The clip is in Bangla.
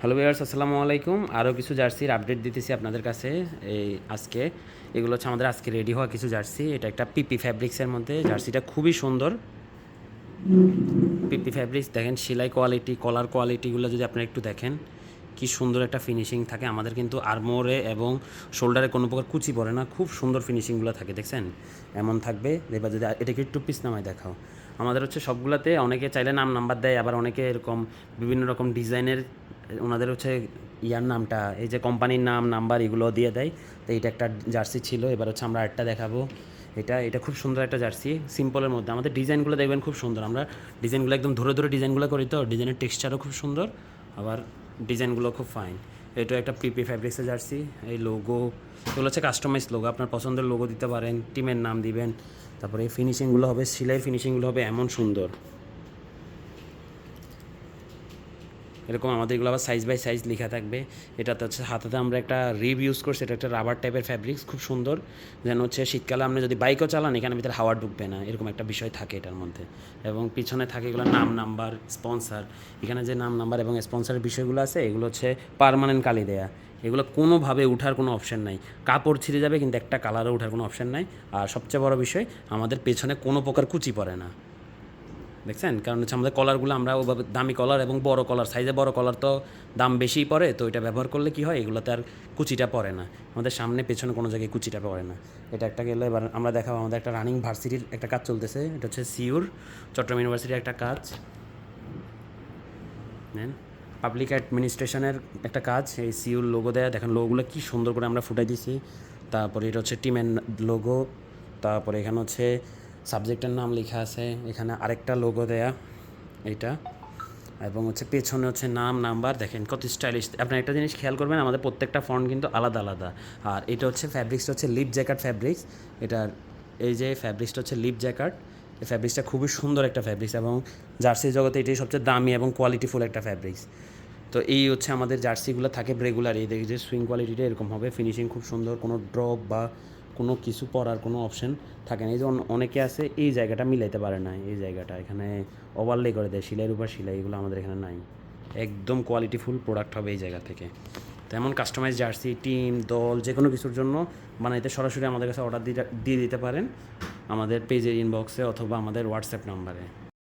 হ্যালো ভিউয়ার্স আসসালামু আলাইকুম। আরও কিছু জার্সির আপডেট দিতেছি আপনাদের কাছে। এই আজকে এগুলো হচ্ছে আমাদের আজকে রেডি হওয়া কিছু জার্সি। এটা একটা পিপি ফ্যাব্রিক্সের মধ্যে। জার্সিটা খুবই সুন্দর। পিপি ফ্যাব্রিক্স দেখেন, সেলাই কোয়ালিটি কলার কোয়ালিটিগুলো যদি আপনারা একটু দেখেন, কি সুন্দর একটা ফিনিশিং থাকে। আমাদের কিন্তু আর্মোরে এবং শোল্ডারে কোনো প্রকার কুচি পড়ে না। খুব সুন্দর ফিনিশিংগুলো থাকে, দেখছেন? এমন থাকবে। এবার যদি এটাকে একটু পিস নামায় দেখাও। আমাদের হচ্ছে সবগুলোতে অনেকে চাইলে নাম নাম্বার দেয়, আবার অনেকে এরকম বিভিন্ন রকম ডিজাইনের, ওনাদের হচ্ছে ইয়ার নামটা, এই যে কোম্পানির নাম, নাম্বার এগুলো দিয়ে দেয়। তো এইটা একটা জার্সি ছিল, এবার হচ্ছে আমরা একটা দেখাবো। এটা এটা খুব সুন্দর একটা জার্সি, সিম্পলের মধ্যে। আমাদের ডিজাইনগুলো দেখবেন খুব সুন্দর, আমরা ডিজাইনগুলো একদম ধরে ধরে ডিজাইনগুলো করি তো, ডিজাইনের টেক্সচারও খুব সুন্দর, আবার ডিজাইনগুলো খুব ফাইন। এটা একটা পিপি ফ্যাব্রিক্সে জার্সি এই লোগো এগুলো হচ্ছে কাস্টমাইজ লোগো আপনার পছন্দের লোগো দিতে পারেন টিমের নাম দিবেন, তারপরে এই ফিনিশিংগুলো হবে, সেলাই ফিনিশিংগুলো হবে এমন সুন্দর। এরকম আমাদের এগুলো আবার সাইজ বাই সাইজ লেখা থাকবে। এটাতে হচ্ছে হাতাতে আমরা একটা রিব ইউজ করছি, এটা একটা রাবার টাইপের ফ্যাব্রিক্স খুব সুন্দর। যেন হচ্ছে শীতকালে আপনি যদি বাইকও চালান, এখানে ভিতরে হাওয়া ঢুকবে না, এরকম একটা বিষয় থাকে এটার মধ্যে। এবং পিছনে থাকে এগুলো নাম নাম্বার স্পন্সার এখানে যে নাম নাম্বার এবং স্পন্সারের বিষয়গুলো আছে, এগুলো হচ্ছে পারমানেন্ট কালি দেয়া। এগুলো কোনোভাবে উঠার কোনো অপশন নাই। কাপড় ছিঁড়ে যাবে, কিন্তু একটা কালারও উঠার কোনো অপশন নাই। আর সবচেয়ে বড় বিষয়, আমাদের পেছনে কোনো প্রকার কুচি পড়ে না। দেখছেন? কারণ হচ্ছে আমাদের কলারগুলো আমরা ওভাবে দামি কলার এবং বড় কলার সাইজে বড় কলার তো দাম বেশিই পড়ে, তো এটা ব্যবহার করলে কি হয়? এগুলোতে আর কুচিটা পড়ে না। আমাদের সামনে, পেছনে কোনো জায়গায় কুচিটা পড়ে না। এটা একটা গেলে, এবার আমরা দেখাবো আমাদের একটা রানিং ভার্সিটির একটা কাজ চলতেছে। এটা হচ্ছে সিউর, চট্টগ্রাম ইউনিভার্সিটির একটা কাজ। নেন পাবলিক অ্যাডমিনিস্ট্রেশনের একটা কাজ, এই সিউর লোগো দেয়া। দেখেন লোগোগুলো কি সুন্দর করে আমরা ফুটাই দিছি তারপরে এটা হচ্ছে টিমের লোগো তারপরে এখানে হচ্ছে সাবজেক্টের নাম লেখা আছে, এখানে আরেকটা লোগো দেয়া এটা এবং হচ্ছে পেছনে হচ্ছে নাম, নাম্বার, দেখেন কত স্টাইলিশ আপনার একটা জিনিস খেয়াল করবেন, আমাদের প্রত্যেকটা ফন্ট কিন্তু আলাদা আলাদা। আর এটা হচ্ছে ফ্যাব্রিক্সটা হচ্ছে লিপ জ্যাকেট ফ্যাব্রিক্স এটার এই যে ফ্যাব্রিক্সটা হচ্ছে লিপ জ্যাকেট এই ফ্যাব্রিক্সটা খুবই সুন্দর একটা ফ্যাব্রিক্স এবং জার্সি জগতে এটাই সবচেয়ে দামি এবং কোয়ালিটিফুল একটা ফ্যাব্রিক্স তো এই হচ্ছে আমাদের জার্সিগুলো থাকে রেগুলার এই দেখি যে সুইং কোয়ালিটিটা এরকম হবে ফিনিশিং খুব সুন্দর, কোনো ড্রপ বা কোনো কিছু পরার কোনো অপশন থাকে না। এই যে অনেকে আছে, এই জায়গাটা মিলাইতে পারে না, এই জায়গাটা। এখানে ওভারলে করে দেয় সিলাইয়ের উপর সিলাই, এগুলো আমাদের এখানে নাই। একদম কোয়ালিটিফুল প্রোডাক্ট হবে এই জায়গা থেকে। তেমন কাস্টমাইজ জার্সি টিম দল যে কোনো কিছুর জন্য বানাইতে সরাসরি আমাদের কাছে অর্ডার দিয়ে দিতে পারেন আমাদের পেজের ইনবক্সে অথবা আমাদের হোয়াটসঅ্যাপ নাম্বারে